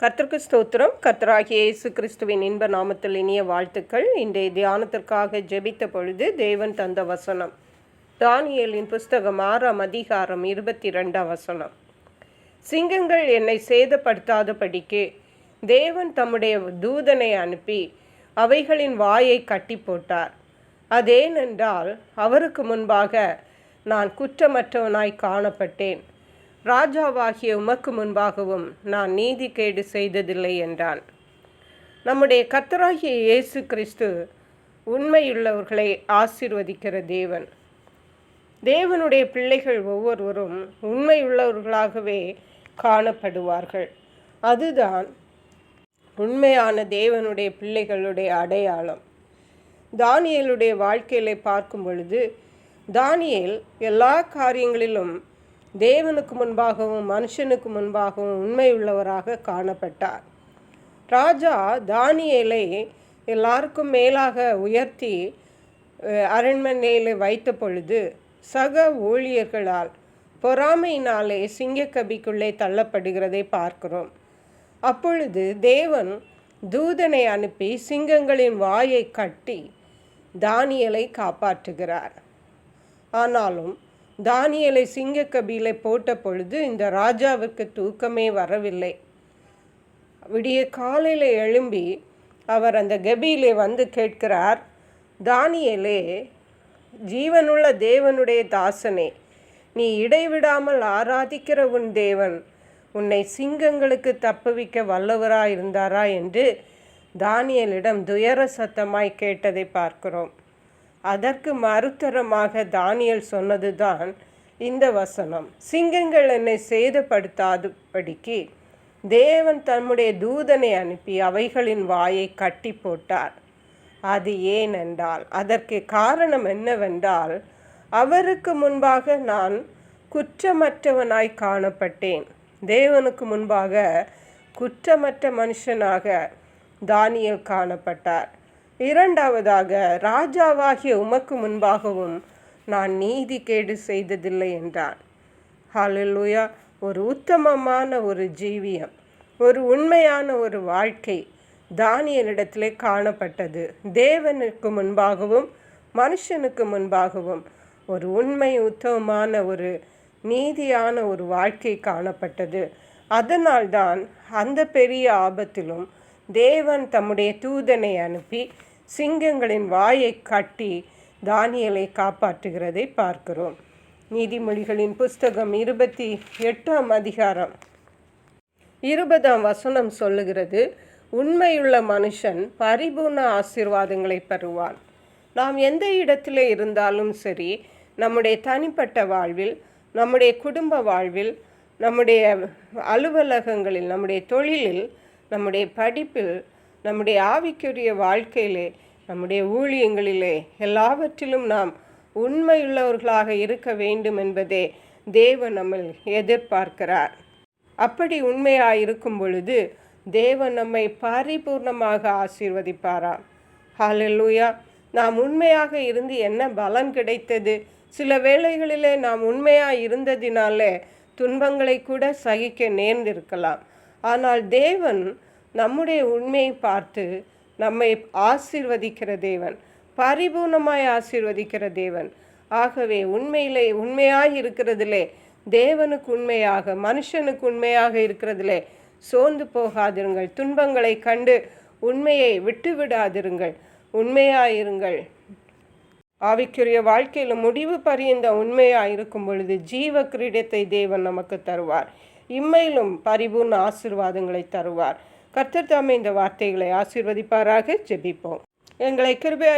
கர்த்தருக்கு ஸ்தோத்திரம். கர்த்தராகிய இயேசு கிறிஸ்துவின் இன்ப நாமத்தில் இனிய வாழ்த்துக்கள். இன்றைய தியானத்திற்காக ஜெபித்த பொழுது தேவன் தந்த வசனம். தானியலின் புஸ்தகம் ஆறாம் அதிகாரம் இருபத்தி ரெண்டாம் வசனம். சிங்கங்கள் என்னை சேதப்படுத்தாதபடிக்கு தேவன் தம்முடைய தூதனை அனுப்பி அவைகளின் வாயை கட்டி போட்டார். அதேனென்றால் அவருக்கு முன்பாக நான் குற்றமற்றவனாய் காணப்பட்டேன். ராஜாவாகிய உமக்கு முன்பாகவும் நான் நீதி கேடு செய்ததில்லை என்றான். நம்முடைய கத்தராகிய இயேசு கிறிஸ்து உண்மையுள்ளவர்களை ஆசிர்வதிக்கிற தேவன். தேவனுடைய பிள்ளைகள் ஒவ்வொருவரும் உண்மையுள்ளவர்களாகவே காணப்படுவார்கள். அதுதான் உண்மையான தேவனுடைய பிள்ளைகளுடைய அடையாளம். தானியலுடைய வாழ்க்கையில பார்க்கும் பொழுது தானியல் எல்லா காரியங்களிலும் தேவனுக்கு முன்பாகவும் மனுஷனுக்கு முன்பாகவும் உண்மையுள்ளவராக காணப்பட்டார். ராஜா தானியலை எல்லாருக்கும் மேலாக உயர்த்தி அரண்மனையில் வைத்த பொழுது சக ஊழியர்களால் பொறாமையினாலே சிங்கக்கபிக்குள்ளே தள்ளப்படுகிறதை பார்க்கிறோம். அப்பொழுது தேவன் தூதனை அனுப்பி சிங்கங்களின் வாயை கட்டி தானியலை காப்பாற்றுகிறார். ஆனாலும் தானியலை சிங்கக்கபியிலே போட்ட பொழுது இந்த ராஜாவுக்கு தூக்கமே வரவில்லை. விடிய காலையில் எழும்பி அவர் அந்த கபியிலே வந்து கேட்கிறார் தானியலே ஜீவனுள்ள தேவனுடைய தாசனே நீ இடைவிடாமல் ஆராதிக்கிற உன் தேவன் உன்னை சிங்கங்களுக்கு தப்புவிக்க வல்லவராயிருந்தாரா? என்று தானியலிடம் துயர சத்தமாய் கேட்டதை பார்க்கிறோம். அதற்கு மறுத்தரமாக தானியல் சொன்னதுதான் இந்த வசனம். சிங்கங்கள் என்னை சேதப்படுத்தாதபடிக்கு தேவன் தம்முடைய தூதனை அனுப்பி அவைகளின் வாயை கட்டி போட்டார். அது ஏனென்றால் அதற்கு காரணம் என்னவென்றால் அவருக்கு முன்பாக நான் குற்றமற்றவனாய் காணப்பட்டேன். தேவனுக்கு முன்பாக குற்றமற்ற மனுஷனாக தானியல் காணப்பட்டார். இரண்டாவதாக ராஜாவாகிய உமக்கு முன்பாகவும் நான் நீதி கேடு செய்ததில்லை என்றான். ஹாலலூயா ஒரு உத்தமமான ஒரு ஜீவியம் ஒரு உண்மையான ஒரு வாழ்க்கை தானியனிடத்திலே காணப்பட்டது. தேவனுக்கு முன்பாகவும் மனுஷனுக்கு முன்பாகவும் ஒரு உண்மை உத்தமமான ஒரு நீதியான ஒரு வாழ்க்கை காணப்பட்டது. அதனால்தான் அந்த பெரிய ஆபத்திலும் தேவன் தம்முடைய தூதனை அனுப்பி சிங்கங்களின் வாயை கட்டி தானியலை காப்பாற்றுகிறதை பார்க்கிறோம். நீதிமொழிகளின் புஸ்தகம் இருபத்தி எட்டாம் அதிகாரம். இருபதாம் வசனம் சொல்லுகிறது உண்மையுள்ள மனுஷன் பரிபூர்ண ஆசீர்வாதங்களை பெறுவான். நாம் எந்த இடத்திலே இருந்தாலும் சரி நம்முடைய தனிப்பட்ட வாழ்வில் நம்முடைய குடும்ப வாழ்வில் நம்முடைய அலுவலகங்களில் நம்முடைய தொழிலில் நம்முடைய படிப்பில் நம்முடைய ஆவிக்குரிய வாழ்க்கையிலே நம்முடைய ஊழியங்களிலே எல்லாவற்றிலும் நாம் உண்மையுள்ளவர்களாக இருக்க வேண்டும் என்பதே தேவன் நம்மை எதிர்பார்க்கிறார். அப்படி உண்மையாக இருக்கும் பொழுது தேவன் நம்மை பரிபூர்ணமாக ஆசீர்வதிப்பாராம் ஹாலலூயா நாம் உண்மையாக இருந்து என்ன பலன் கிடைத்தது? சில வேளைகளிலே நாம் உண்மையாக இருந்ததினாலே துன்பங்களை கூட சகிக்க நேர்ந்திருக்கலாம். ஆனால் தேவன் நம்முடைய உண்மையை பார்த்து நம்மை ஆசிர்வதிக்கிற தேவன் பரிபூர்ணமாய் ஆசிர்வதிக்கிற தேவன். ஆகவே உண்மையிலே உண்மையாக இருக்கிறதிலே தேவனுக்கு உண்மையாக மனுஷனுக்கு உண்மையாக இருக்கிறதிலே சோர்ந்து போகாதிருங்கள். துன்பங்களை கண்டு உண்மையை விட்டு விடாதிருங்கள் உண்மையாயிருங்கள் ஆவிக்குரிய வாழ்க்கையில் முடிவு பரியந்த உண்மையாக இருக்கும் பொழுது ஜீவ கிரீடத்தை தேவன் நமக்கு தருவார். இம்மையிலும் பரிபூர்ண ஆசீர்வாதங்களை தருவார். கர்த்தர் தாமே இந்த வார்த்தைகளை ஆசீர்வதிப்பாராக ஜெபிப்போம். எங்களை கிருபை